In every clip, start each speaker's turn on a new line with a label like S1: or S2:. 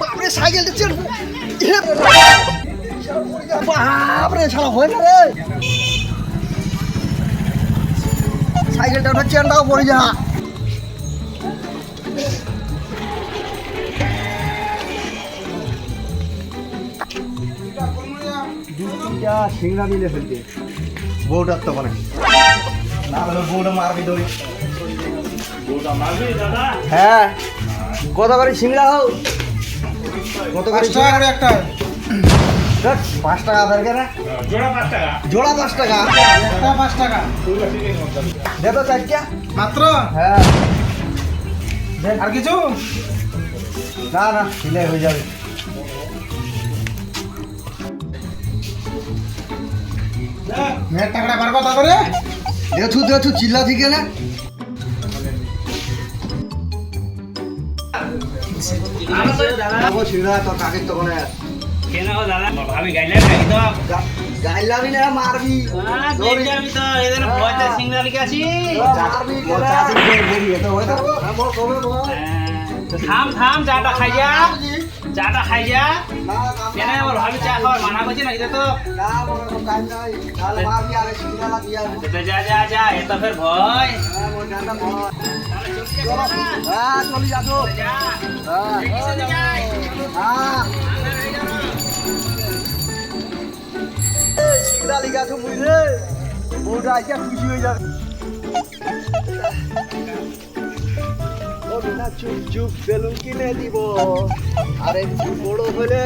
S1: বাপরে সাইকেলটা চেন বাপরে ছাড়া হয় না রে। সাইকেলটা ওটা চেনটাও পড়ে যা। সিংড়া মিলে ফেলতে বউটার তো মানে না হলে বউটা মারবি দড়ি হ্যাঁ কত করে সিংড়া হোক? কত করে
S2: টাকা করে একটা।
S1: পাঁচ টাকা দরকার
S3: জোড়া পাঁচ টাকা।
S1: জোড়া পাঁচ টাকা।
S2: একটা পাঁচ টাকা।
S1: দে তো চারটা।
S2: মাত্র?
S1: হ্যাঁ।
S2: আর কিছু?
S1: না না দিলে হয়ে যাবে।
S2: মেয়ের টাকাটা বার কথা করে
S1: দেখু দেখু চিল্লা থেকে না
S3: আহ, থাম থাম চাটা খাই যা চাটা খাই যা। কেন আমার ভাবি চা খাওয়ার মানা করছে না এটা তো? যা যা যা এ তো ফের ভয়।
S1: চলি বউটা আইসা খুশি হয়ে যাবে না চুপ চুপ বেলুন কিনে দিব। আরে বড় হলে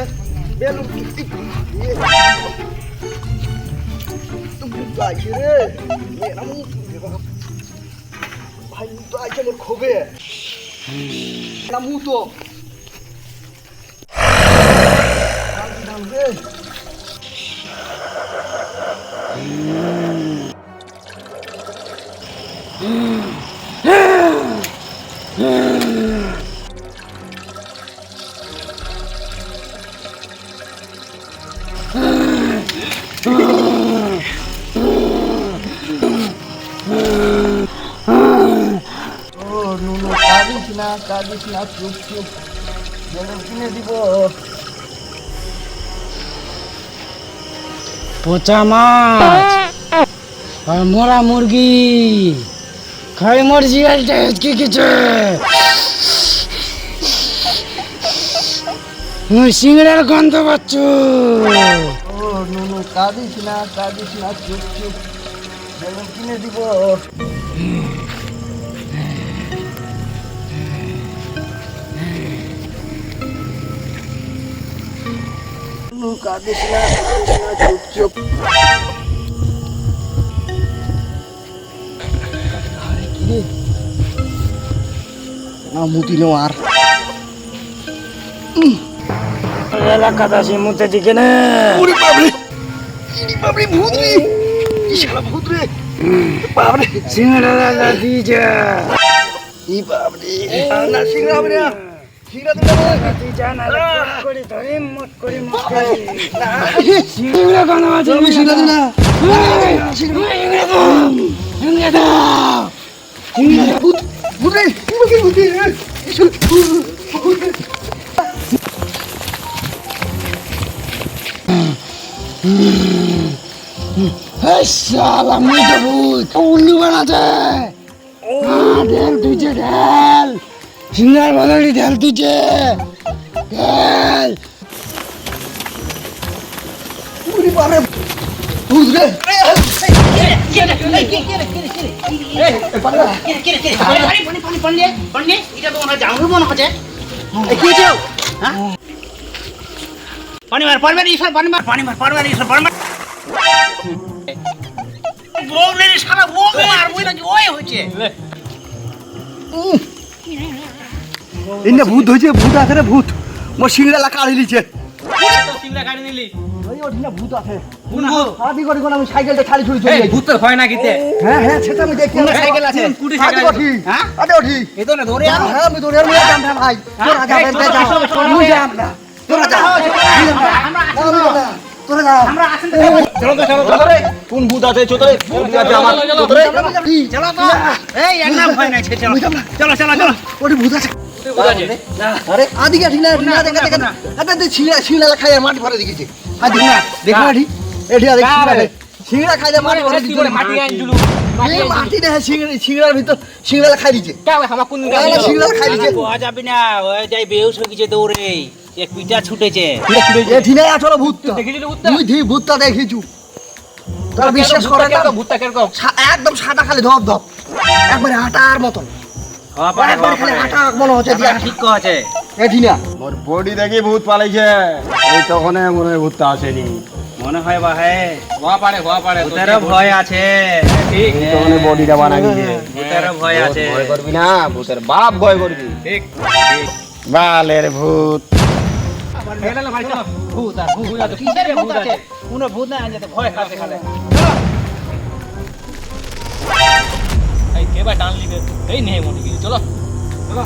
S1: বেলুন রে। ভাই তো আইছে আমার খোবে না তো। কাঁদিস না কাঁদিস না চুপ চুপ বেলুন কিনে দিব
S4: পচা মাছ আর মরা মুরগি মর জিয়ালটা কি কিছু? সিংড়ার গন্ধ পাচ্ছ।
S1: ও, নুনু, কাঁদিস না কাঁদিস না, চুপ চুপ। কিনে দিব। নুনু, কাঁদিস না কাঁদিস না, চুপ চুপ। আরে। কি রে? না মুতি নো। আর ই বাবরে না সিংড়া সিংড়া তো না
S4: না করে ধরে মত করে মত সিংড়া
S1: সিংড়া না?
S4: সিংড়া দাও সিংড়া দাও শালা মেয়ে ভূত উল্লু বানাতে ঢেল তুইছে ঢেল সিঙ্গার বদলি ঢেল তুইছে ঢেল
S1: ওরে বাবরে ভূত রে ভূত হয়েছে ভূত আছে ভূত। মোর সিংড়া কাড়ি লিছে
S3: সিংড়া কাটি নিলি।
S1: ওই ওঠি না ভূত আছে।
S3: কোন ভূত?
S1: করে কোন আমি সাইকেলটা খালি ছুরি চলে যাই।
S3: ভূত তো হয় না কিতে
S1: হ্যাঁ হ্যাঁ সেটা আমি দেখি
S3: কোন সাইকেল আছে? সাইকেল আছে?
S1: ওঠি
S3: হ্যাঁ?
S1: আরে ওঠি
S3: এই তো না ধরে
S1: হ্যাঁ আমি দৌড়ে আমি যাম ভাই তোরা যাবেন যা।
S3: চলো, চলো, চলো,
S1: তুই
S3: চলো।
S1: যাম তোরা যা।
S3: আমরা
S1: আমি যাব না। তোরা যা
S3: আমরা। আছেন
S5: চলো তো চলো চলো রে কোন ভূত আছে? চলো রে ভূত আছে আমার। চলো রে
S3: চলো তো এই। একদম ভয় নাই চলো চলো চলো। চলো।
S1: ওটি ভূত আছে। আরে আদিকে ঠিক না ঠিক না দেখা দেখা আরে তুই ছিলা ছিলা খাই মাটি ভরে দিকেছে আদি না। দেখা আদি। এটি আদি ছিলা সিংড়া খাই মাটি ভরে দিছে
S3: মাটি আইন দিলু
S1: মাটি দে সিংড়া সিংড়ার ভিতর সিংড়া খাই দিছে
S3: কে হামা কোন
S1: না, না, খাই দিছে
S3: কোয়া যাবি না ওই যাই বেউস হয়ে গেছে দৌড়ে। এক পিটা ছুটেছে।
S1: এ ঠিনে আসলে ভূত
S3: দেখিলি ভূত
S1: তুই ধি ভূতটা দেখিছু। তোরা বিশ্বাস করে না?
S3: ভূতটা কীরকম?
S1: একদম সাদা খালি ধপ ধপ। একবারে আটার মতন। খালি আটা মনে হচ্ছে দিয়া।
S3: ঠিক আছে।
S1: এটি না
S5: মোর বডি দেখি ভূত পালাইছে। এই তখন মনে ভূতটা আসেনি।
S3: মনে হয় বা হ্যাঁ
S4: হওয়া পারে হওয়া পারে।
S3: ভূতেরও ভয় আছে। ঠিক।
S5: তখন বডিটা বানাই
S3: ভূতেরও ভয় আছে।
S5: ভয় করবি না ভূতের বাপ ভয় করবি।
S4: ঠিক।
S5: বালের ভূত।
S4: চলো ভাই চলো ভূত আর ভূত আছে ভূত আছে?
S3: কোনো ভূত না ভয় খাতে খালে।
S4: এই কে ভাই টান লিবে এই নেই মনে কি চলো। চলো।